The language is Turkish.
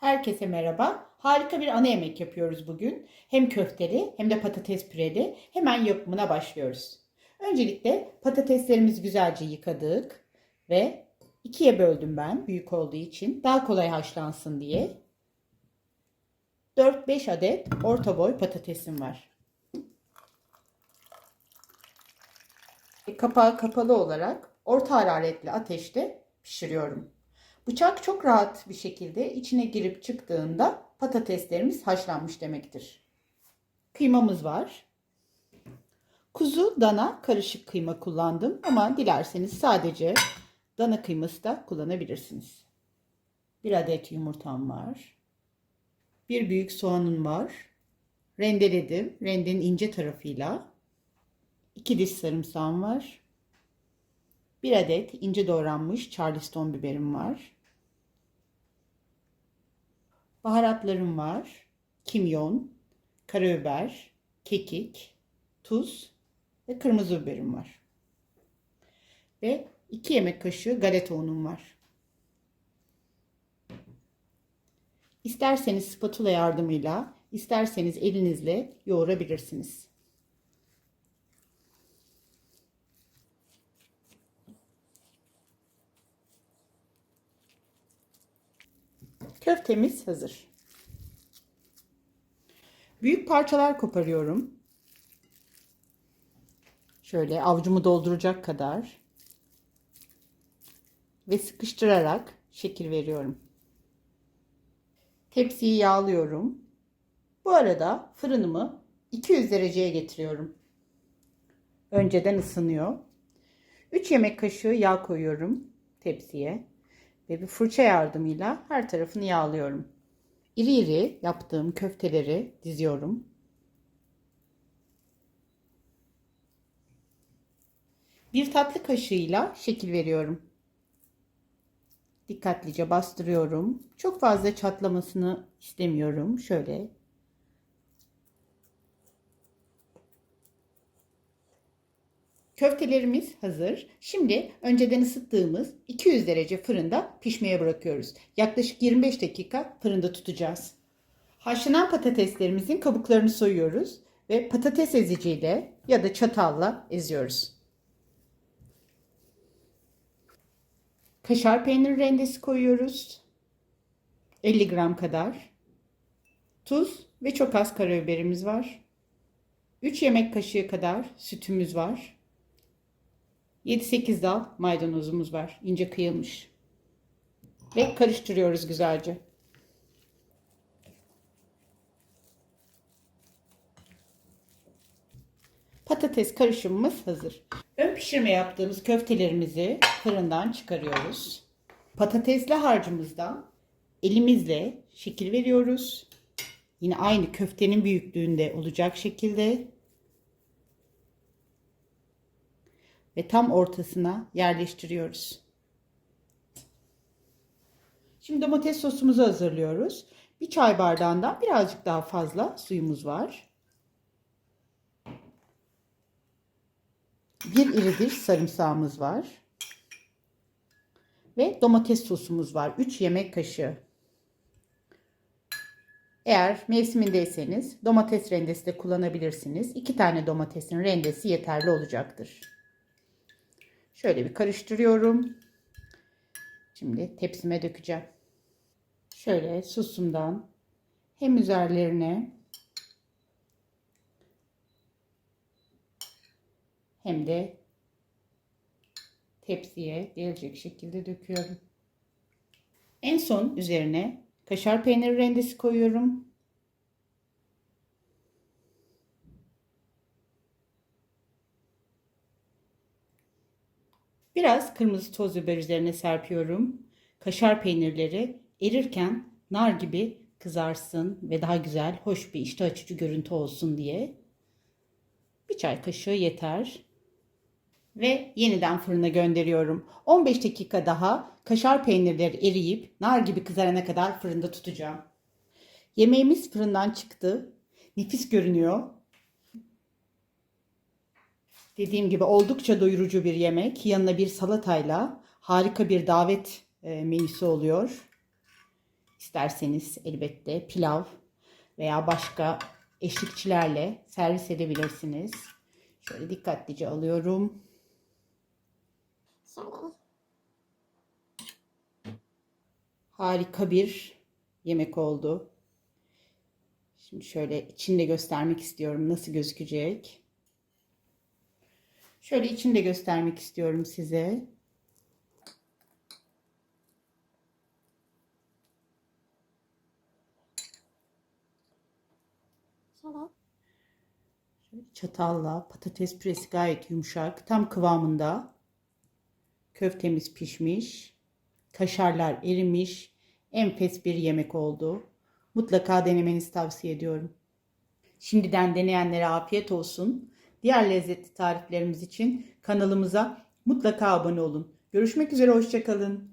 Herkese merhaba. Harika bir ana yemek yapıyoruz bugün. Hem köfteli hem de patates püreli. Hemen yapımına başlıyoruz. Öncelikle patateslerimizi güzelce yıkadık ve ikiye böldüm ben büyük olduğu için daha kolay haşlansın diye. 4-5 adet orta boy patatesim var. Kapağı kapalı olarak orta hararetli ateşte pişiriyorum. Bıçak çok rahat bir şekilde içine girip çıktığında patateslerimiz haşlanmış demektir. Kıymamız var. Kuzu, dana karışık kıyma kullandım ama dilerseniz sadece dana kıyması da kullanabilirsiniz. Bir adet yumurtam var. Bir büyük soğanım var. Rendeledim. Rendenin ince tarafıyla. İki diş sarımsağım var. Bir adet ince doğranmış charleston biberim var. Baharatlarım var. Kimyon, karabiber, kekik, tuz ve kırmızı biberim var. Ve 2 yemek kaşığı galeta unum var. İsterseniz spatula yardımıyla, isterseniz elinizle yoğurabilirsiniz. Köftemiz hazır. Büyük parçalar koparıyorum. Şöyle avucumu dolduracak kadar. Ve sıkıştırarak şekil veriyorum. Tepsiyi yağlıyorum. Bu arada fırınımı 200 dereceye getiriyorum. Önceden ısınıyor. 3 yemek kaşığı yağ koyuyorum tepsiye ve bir fırça yardımıyla her tarafını yağlıyorum. İri iri yaptığım köfteleri diziyorum. Bir tatlı kaşığıyla şekil veriyorum. Dikkatlice bastırıyorum. Çok fazla çatlamasını istemiyorum. Şöyle Köftelerimiz hazır. Şimdi önceden ısıttığımız 200 derece fırında pişmeye bırakıyoruz. Yaklaşık 25 dakika fırında tutacağız. Haşlanan patateslerimizin kabuklarını soyuyoruz ve patates eziciyle ya da çatalla eziyoruz. Kaşar peynir rendesi koyuyoruz. 50 gram kadar. Tuz ve çok az karabiberimiz var. 3 yemek kaşığı kadar sütümüz var. 7-8 dal maydanozumuz var. ince kıyılmış. Ve karıştırıyoruz güzelce. Patates karışımımız hazır. Ön pişirme yaptığımız köftelerimizi fırından çıkarıyoruz. Patatesli harcımızdan elimizle şekil veriyoruz. Yine aynı köftenin büyüklüğünde olacak şekilde ve tam ortasına yerleştiriyoruz. Şimdi domates sosumuzu hazırlıyoruz. Bir çay bardağından birazcık daha fazla suyumuz var. Bir iri diş sarımsağımız var. Ve domates sosumuz var. 3 yemek kaşığı. Eğer mevsimindeyseniz domates rendesi de kullanabilirsiniz. 2 tane domatesin rendesi yeterli olacaktır. Şöyle bir karıştırıyorum. Şimdi tepsime dökeceğim. Şöyle susumdan hem üzerlerine hem de tepsiye gelecek şekilde döküyorum. En son üzerine kaşar peyniri rendesi koyuyorum. Biraz kırmızı toz biber üzerine serpiyorum. Kaşar peynirleri erirken nar gibi kızarsın ve daha güzel, hoş bir iştah açıcı görüntü olsun diye. Bir çay kaşığı yeter. Ve yeniden fırına gönderiyorum. 15 dakika daha kaşar peynirleri eriyip nar gibi kızarana kadar fırında tutacağım. Yemeğimiz fırından çıktı. Nefis görünüyor. Dediğim gibi oldukça doyurucu bir yemek. Yanına bir salatayla harika bir davet e, menüsü oluyor. İsterseniz elbette pilav veya başka eşlikçilerle servis edebilirsiniz. Şöyle dikkatlice alıyorum. Harika bir yemek oldu. Şimdi şöyle içini de göstermek istiyorum nasıl gözükecek. Şöyle içini de göstermek istiyorum size. Şöyle çatalla patates püresi gayet yumuşak, tam kıvamında. Köftemiz pişmiş, kaşarlar erimiş, enfes bir yemek oldu. Mutlaka denemenizi tavsiye ediyorum. Şimdiden deneyenlere afiyet olsun. Diğer lezzetli tariflerimiz için kanalımıza mutlaka abone olun. Görüşmek üzere, hoşçakalın.